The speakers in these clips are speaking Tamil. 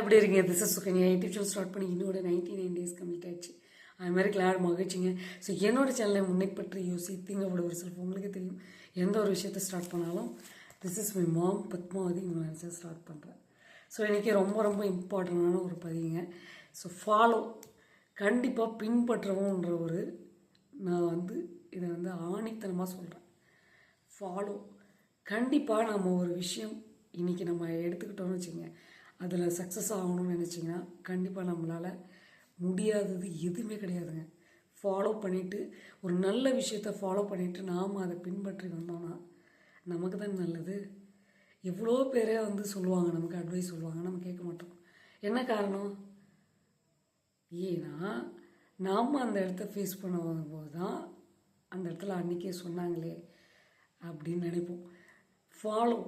எப்படி இருக்கீங்க? This is Sukanya YouTube channel start பண்ணி இன்னோட நைன்டி நைன் டேஸ் கம்ப்ளீட் ஆயிடுச்சு. அது மாதிரி கிளாட் மகிழ்ச்சிங்க. ஸோ என்னோட சேனலை முன்னேற்பற்றி பற்றி யோசித்திங்க அவ்வளோ ஒரு செல்ஃப் உங்களுக்கு தெரியும். எந்த ஒரு விஷயத்தை ஸ்டார்ட் பண்ணாலும் this is my mom Padmavati உங்களை நினச்சா ஸ்டார்ட் பண்ணுறேன் ஸோ இன்றைக்கி ரொம்ப ரொம்ப இம்பார்ட்டண்டான ஒரு பதிவுங்க. ஸோ ஃபாலோ கண்டிப்பாக பின்பற்றவும்ன்ற ஒரு நான் வந்து இதை வந்து ஆணித்தனமாக சொல்கிறேன் ஃபாலோ கண்டிப்பாக நம்ம ஒரு விஷயம் இன்றைக்கி நம்ம எடுத்துக்கிட்டோம்னு வச்சுங்க அதில் சக்ஸஸ் ஆகணும்னு நினச்சிங்கன்னா கண்டிப்பாக நம்மளால் முடியாதது எதுவுமே கிடையாதுங்க. ஃபாலோ பண்ணிவிட்டு ஒரு நல்ல விஷயத்த ஃபாலோ பண்ணிவிட்டு நாம் அதை பின்பற்றி வந்தோம்னா நமக்கு தான் நல்லது. எவ்வளோ பேரே வந்து சொல்லுவாங்க நமக்கு அட்வைஸ் சொல்லுவாங்க நம்ம கேட்க மாட்டோம். என்ன காரணம்? ஏன்னா நாம் அந்த இடத்த ஃபேஸ் பண்ண போது தான் அந்த இடத்துல அன்றைக்கே சொன்னாங்களே அப்படின்னு நினைப்போம். ஃபாலோ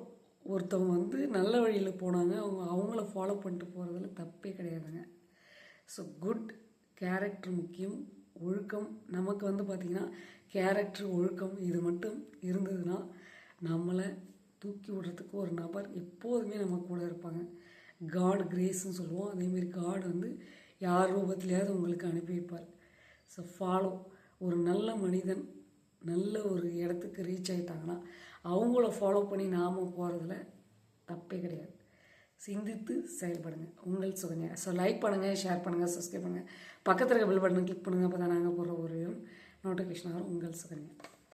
ஒருத்தவங்க வந்து நல்ல வழியில் போனாங்க அவங்க அவங்கள ஃபாலோ பண்ணிட்டு போகிறதுல தப்பே கிடையாதுங்க. ஸோ குட் கேரக்டர் முக்கியம். ஒழுக்கம் நமக்கு வந்து பார்த்திங்கன்னா கேரக்டர் ஒழுக்கம் இது மட்டும் இருந்ததுன்னா நம்மளை தூக்கி விடுறதுக்கு ஒரு நபர் எப்போதுமே நம்ம கூட இருப்பாங்க. காட் கிரேஸ்ன்னு சொல்லுவோம். அதேமாரி காட் வந்து யார் ரூபத்துலையாவது உங்களுக்கு அனுப்பி வைப்பார். ஸோ ஃபாலோ ஒரு நல்ல மனிதன் நல்ல ஒரு இடத்துக்கு ரீச் ஆகிட்டாங்கன்னா அவங்கள ஃபாலோ பண்ணி நாம் போகிறதுல தப்பே கிடையாது. சிந்தித்து செயல்படுங்க. உங்கள் சுகன்யா ஸோ லைக் பண்ணுங்கள் ஷேர் பண்ணுங்கள் சப்ஸ்கிரைப் பண்ணுங்கள் பக்கத்தில் இருக்க பில் பட்டனை கிளிக் பண்ணுங்கள் அப்போ தான் நாங்கள் போகிற ஒரு நோட்டிஃபிகேஷன் உங்கள் சுகன்யா